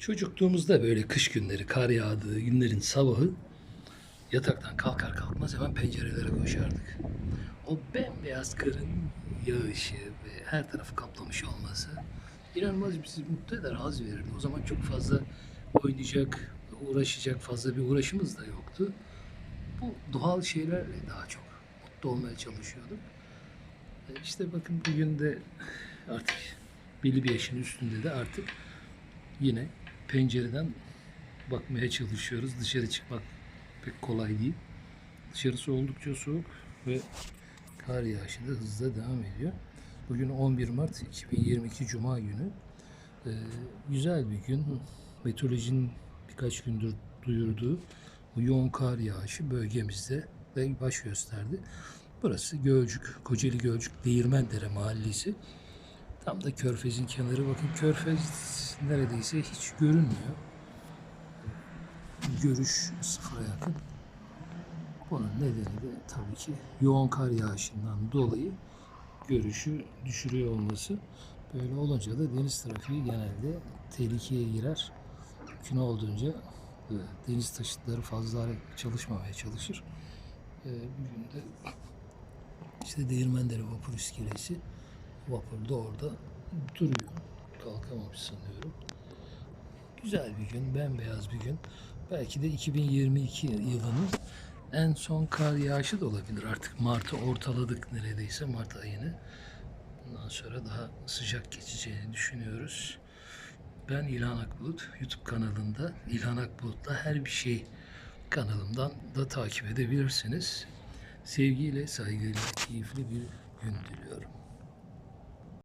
Çocukluğumuzda böyle kış günleri, kar yağdığı günlerin sabahı yataktan kalkar kalkmaz hemen pencerelere koşardık. O bembeyaz karın yağışı ve her tarafı kaplamış olması inanılmaz bizi mutlu eder, haz verirdi. O zaman çok fazla oynayacak, uğraşacak fazla bir uğraşımız da yoktu. Bu doğal şeylerle daha çok mutlu olmaya çalışıyorduk. E İşte bakın bugün de artık belli bir yaşın üstünde de artık yine pencereden bakmaya çalışıyoruz. Dışarı çıkmak pek kolay değil. Dışarısı oldukça soğuk ve kar yağışı da hızla devam ediyor. Bugün 11 Mart 2022 Cuma günü. Ee, güzel bir gün. Meteorolojinin birkaç gündür duyurduğu bu yoğun kar yağışı bölgemizde de baş gösterdi. Burası Gölcük, Kocaeli Gölcük Değirmendere Mahallesi. Tam da Körfez'in kenarı. Bakın Körfez neredeyse hiç görünmüyor. Görüş sıfıra yakın. Bunun nedeni de tabii ki yoğun kar yağışından dolayı görüşü düşürüyor olması. Böyle olunca da deniz trafiği genelde tehlikeye girer. Mümkün olduğunca e, deniz taşıtları fazla çalışmamaya çalışır. E, Bugün de işte Değirmendere Vapur İskelesi vapur da orada duruyor. Kalkamamış sanıyorum. Güzel bir gün, bembeyaz bir gün. Belki de 2022 yılının en son kar yağışı da olabilir. Artık Mart'ı ortaladık neredeyse Mart ayını. Bundan sonra daha sıcak geçeceğini düşünüyoruz. Ben İlhan Akbulut YouTube kanalında İlhan Akbulut'la her bir şey kanalımdan da takip edebilirsiniz. Sevgiyle, saygıyla, keyifli bir gün diliyorum.